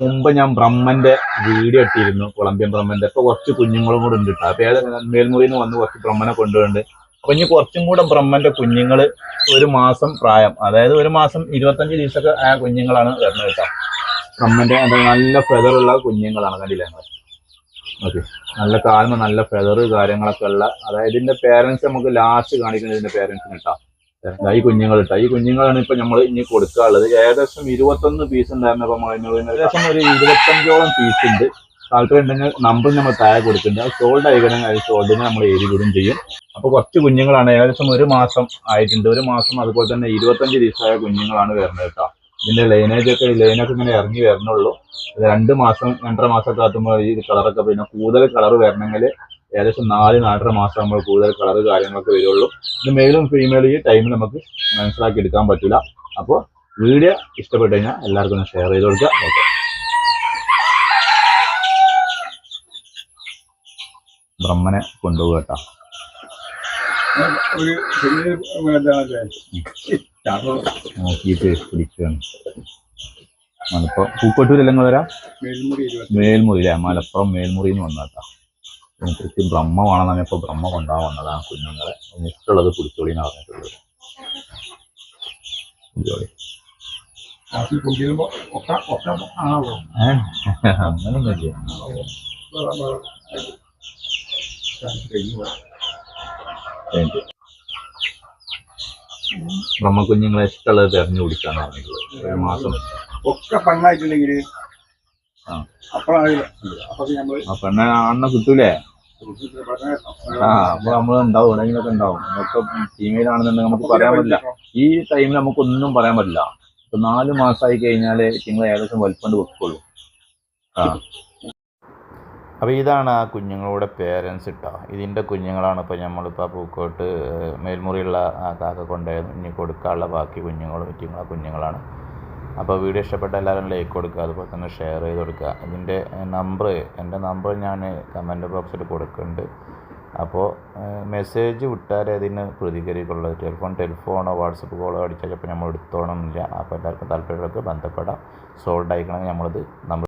മുമ്പ് ഞാൻ ബ്രഹ്മന്റെ വീഡിയോ ഇട്ടിരുന്നു കൊളംബിയൻ ബ്രഹ്മന്റെ. ഇപ്പൊ കുറച്ച് കുഞ്ഞുങ്ങളും കൂടെ ഉണ്ട് കേട്ടോ അപ്പൊ മേൽമുറിയിൽ നിന്ന് വന്ന് കുറച്ച് ബ്രഹ്മനെ കൊണ്ടുപോകുന്നുണ്ട് അപ്പൊ ഇനി കുറച്ചും കൂടെ ബ്രഹ്മന്റെ കുഞ്ഞുങ്ങൾ ഒരു മാസം പ്രായം അതായത് ഒരു മാസം ഇരുപത്തഞ്ച് ദിവസമൊക്കെ ആ കുഞ്ഞുങ്ങളാണ് വരുന്നത് കേട്ടോ ബ്രഹ്മന്റെ നല്ല ഫെതറുള്ള കുഞ്ഞുങ്ങളാണ് കണ്ടില്ലേ ഓക്കെ. നല്ല കാൽമ നല്ല ഫെതർ കാര്യങ്ങളൊക്കെ ഉള്ള അതായത് ഇതിന്റെ പേരൻസ് നമുക്ക് ലാസ്റ്റ് കാണിക്കുന്നത് ഇതിന്റെ പേരൻസിന് കേട്ടോ കുഞ്ഞുങ്ങൾ ഇട്ടാ ഈ കുഞ്ഞുങ്ങളാണ് ഇപ്പൊ നമ്മൾ ഇനി കൊടുക്കാനുള്ളത് ഏകദേശം ഇരുപത്തൊന്ന് പീസ് ഉണ്ടായിരുന്നു. ഏകദേശം ഒരു ഇരുപത്തഞ്ചോളം പീസ് ഉണ്ട്. താല്പര്യം ഉണ്ടെങ്കിൽ നമ്പർ നമ്മൾ താഴെ കൊടുക്കുന്നുണ്ട്. അത് സോൾഡ് ആയിക്കണമെങ്കിൽ സോൾഡിനെ നമ്മൾ എരിവിടും വിടും ചെയ്യും. അപ്പൊ കുറച്ച് കുഞ്ഞുങ്ങളാണ്. ഏകദേശം ഒരു മാസം ആയിട്ടുണ്ട്. ഒരു മാസം അതുപോലെ തന്നെ ഇരുപത്തഞ്ച് ദിവസമായ കുഞ്ഞുങ്ങളാണ് വരുന്നത് കേട്ടോ. ഇതിന്റെ ലൈനേജ് ഒക്കെ ലൈനൊക്കെ ഇങ്ങനെ ഇറങ്ങി വരണുള്ളൂ രണ്ട് മാസം രണ്ടര മാസം കാത്തുമ്പോൾ ഈ കളറൊക്കെ പിന്നെ കൂടുതൽ കളർ വരണമെങ്കിൽ ഏകദേശം നാല് നാലര മാസം നമ്മൾ കൂടുതൽ കളർ കാര്യങ്ങളൊക്കെ വരുള്ളൂ. ഇത് മെയിലും ഫീമെയിലും ഈ ടൈമിൽ നമുക്ക് മനസ്സിലാക്കി എടുക്കാൻ പറ്റില്ല അപ്പോൾ വീഡിയോ ഇഷ്ടപ്പെട്ടു കഴിഞ്ഞാൽ എല്ലാവർക്കും ഒന്ന് ഷെയർ ചെയ്ത് കൊടുക്കുക. ഓക്കെ ബ്രഹ്മനെ കൊണ്ടുപോകുക കേട്ടോ. നോക്കിയിട്ട് പിടിക്കുകയാണ്. മലപ്പുറം പൂക്കോട്ടൂരില്ലെങ്കിൽ വരാം? മേൽമുറി അല്ലേ? മലപ്പുറം മേൽമുറിയിൽ നിന്ന് വന്നേട്ടാ എനിക്ക് ബ്രഹ്മമാണെന്ന് വേണമെന്ന് ബ്രഹ്മ കൊണ്ടുപോകാൻ വന്നതാണ് കുഞ്ഞുങ്ങളെ. ഇഷ്ടമുള്ളത് കുടിച്ചോളി എന്ന് പറഞ്ഞിട്ടുള്ളത് ഏഹ് അങ്ങനൊന്നുമില്ല ബ്രഹ്മ കുഞ്ഞുങ്ങളെ ഇഷ്ടമുള്ളത് തെരഞ്ഞു കുടിക്കാന്ന് പറഞ്ഞിട്ടുള്ളത്. ഒരു മാസം. ഒക്കെ പെണ്ണായിട്ടുണ്ടെങ്കിൽ ആ. അപ്പൊ എന്നെ ആ പെണ്ണ അണ്ണ കിട്ടൂലേ ആ അപ്പൊ നമ്മൾ ഉണ്ടാവും എവിടെയെങ്കിലൊക്കെ ഉണ്ടാവും. നമുക്ക് ഫീമെയിൽ ആണെന്നുണ്ടെങ്കിൽ നമുക്ക് പറയാൻ പറ്റില്ല. ഈ ടൈമിൽ നമുക്കൊന്നും പറയാൻ പറ്റില്ല. ഇപ്പൊ നാല് മാസമായി കഴിഞ്ഞാൽ നിങ്ങൾ ഏകദേശം വലിപ്പണ്ട് വെക്കുള്ളൂ. ആ. അപ്പോൾ ഇതാണ് ആ കുഞ്ഞുങ്ങളുടെ പേരൻസ് ഇട്ടോ ഇതിന്റെ കുഞ്ഞുങ്ങളാണ് ഇപ്പോൾ നമ്മളിപ്പോൾ പൂക്കോട്ട് മേൽമുറിയുള്ള ആ കാക്ക കൊണ്ടുപോയത് ഇനി കൊടുക്കാനുള്ള ബാക്കി കുഞ്ഞുങ്ങളും ഇറ്റിങ്ങളെ കുഞ്ഞുങ്ങളാണ്. അപ്പോൾ വീഡിയോ ഇഷ്ടപ്പെട്ട എല്ലാവരും ലൈക്ക് കൊടുക്കുക അതുപോലെ തന്നെ ഷെയർ ചെയ്ത് കൊടുക്കുക. ഇതിന്റെ നമ്പർ എന്റെ നമ്പർ ഞാൻ കമന്റ് ബോക്സിൽ കൊടുക്കുന്നുണ്ട്. അപ്പോൾ മെസ്സേജ് വിട്ടാൽ അതിന് പ്രതികരിക്കുള്ളൂ. ടെലിഫോൺ ടെലിഫോണോ വാട്സപ്പ് കോളോ അടിച്ചാൽ ചിലപ്പോൾ നമ്മൾ എടുത്തോണമെന്നില്ല അപ്പോൾ എല്ലാവർക്കും താല്പര്യമുള്ളവർക്ക് ബന്ധപ്പെടാം. സോൾഡ് ആയിക്കണമെങ്കിൽ നമ്മളത് നമ്പർ